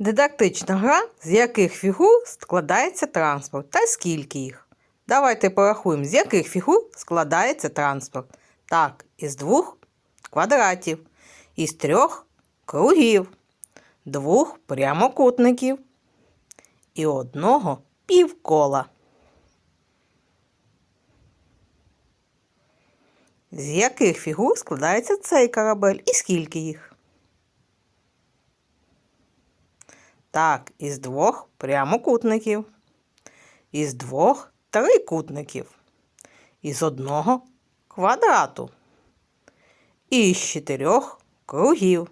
Дидактична гра, з яких фігур складається транспорт та скільки їх. Давайте порахуємо, з яких фігур складається транспорт. Так, із двох квадратів, із трьох кругів, двох прямокутників і одного півкола. З яких фігур складається цей корабель і скільки їх? Так, із двох прямокутників, із двох трикутників, із одного квадрату і з чотирьох кругів.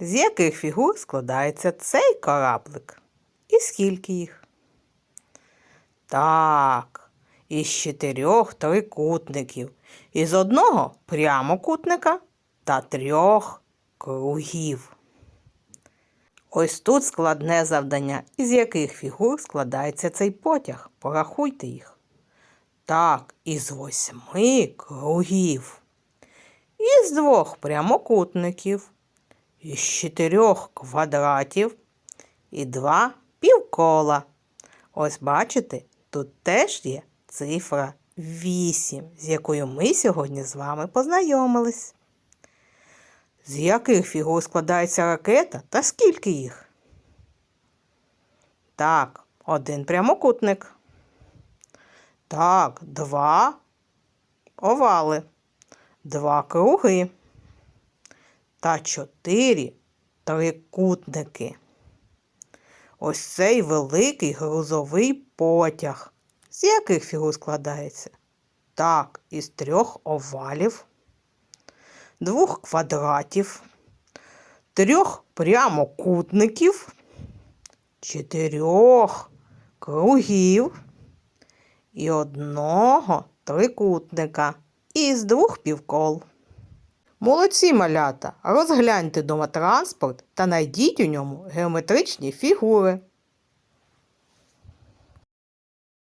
З яких фігур складається цей кораблик? І скільки їх? Так, із чотирьох трикутників, із одного прямокутника та трьох кругів. Ось тут складне завдання, із яких фігур складається цей потяг. Порахуйте їх. Так, із восьми кругів, із двох прямокутників, із чотирьох квадратів і два півкола. Ось бачите, тут теж є цифра 8, з якою ми сьогодні з вами познайомились. З яких фігур складається ракета та скільки їх? Так, один прямокутник. Так, два овали, два круги та чотири трикутники. Ось цей великий грузовий потяг. З яких фігур складається? Так, із трьох овалів двох квадратів, трьох прямокутників, чотирьох кругів і одного трикутника із двох півкол. Молодці малята, розгляньте дома транспорт та найдіть у ньому геометричні фігури.